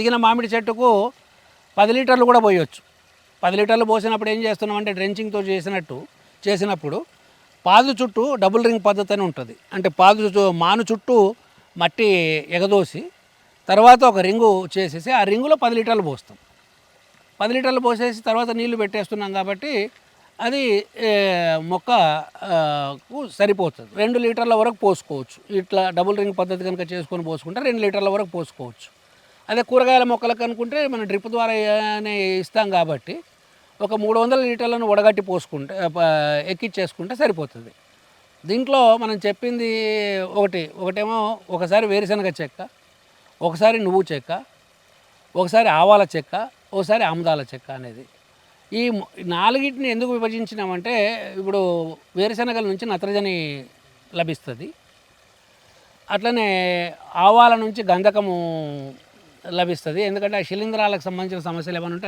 దిగిన మామిడి చెట్టుకు పది లీటర్లు కూడా పోయొచ్చు. పది లీటర్లు పోసినప్పుడు ఏం చేస్తున్నాం అంటే డ్రెంచింగ్తో చేసినట్టు చేసినప్పుడు పాదు చుట్టూ డబుల్ రింగ్ పద్ధతి అని ఉంటుంది. అంటే పాదు మాను చుట్టూ మట్టి ఎగదోసి తర్వాత ఒక రింగు చేసేసి ఆ రింగులో పది లీటర్లు పోస్తాం. పది లీటర్లు పోసేసి తర్వాత నీళ్ళు పెట్టేస్తున్నాం కాబట్టి అది మొక్కకు మొక్క కు సరిపోతుంది. రెండు లీటర్ల వరకు పోసుకోవచ్చు. ఇట్లా డబుల్ రింగ్ పద్ధతి కనుక చేసుకొని పోసుకుంటే రెండు లీటర్ల వరకు పోసుకోవచ్చు. అదే కూరగాయల మొక్కలకు అనుకుంటే మనం డ్రిప్ ద్వారానే ఇస్తాం కాబట్టి ఒక మూడు వందల లీటర్లను వడగట్టి పోసుకుంటే ఎక్కిచ్చేసుకుంటే సరిపోతుంది. దీంట్లో మనం చెప్పింది ఒకటి ఒకటేమో ఒకసారి వేరుశనగ చెక్క ఒకసారి నువ్వు చెక్క ఒకసారి ఆవాల చెక్క ఒకసారి ఆముదాల చెక్క అనేది. ఈ నాలుగిటిని ఎందుకు విభజించినామంటే ఇప్పుడు వేరుశనగల నుంచి నత్రజని లభిస్తుంది. అట్లనే ఆవాల నుంచి గంధకము లభిస్తుంది. ఎందుకంటే ఆ శిలీంధ్రాలకు సంబంధించిన సమస్యలు ఏమైనా ఉంటే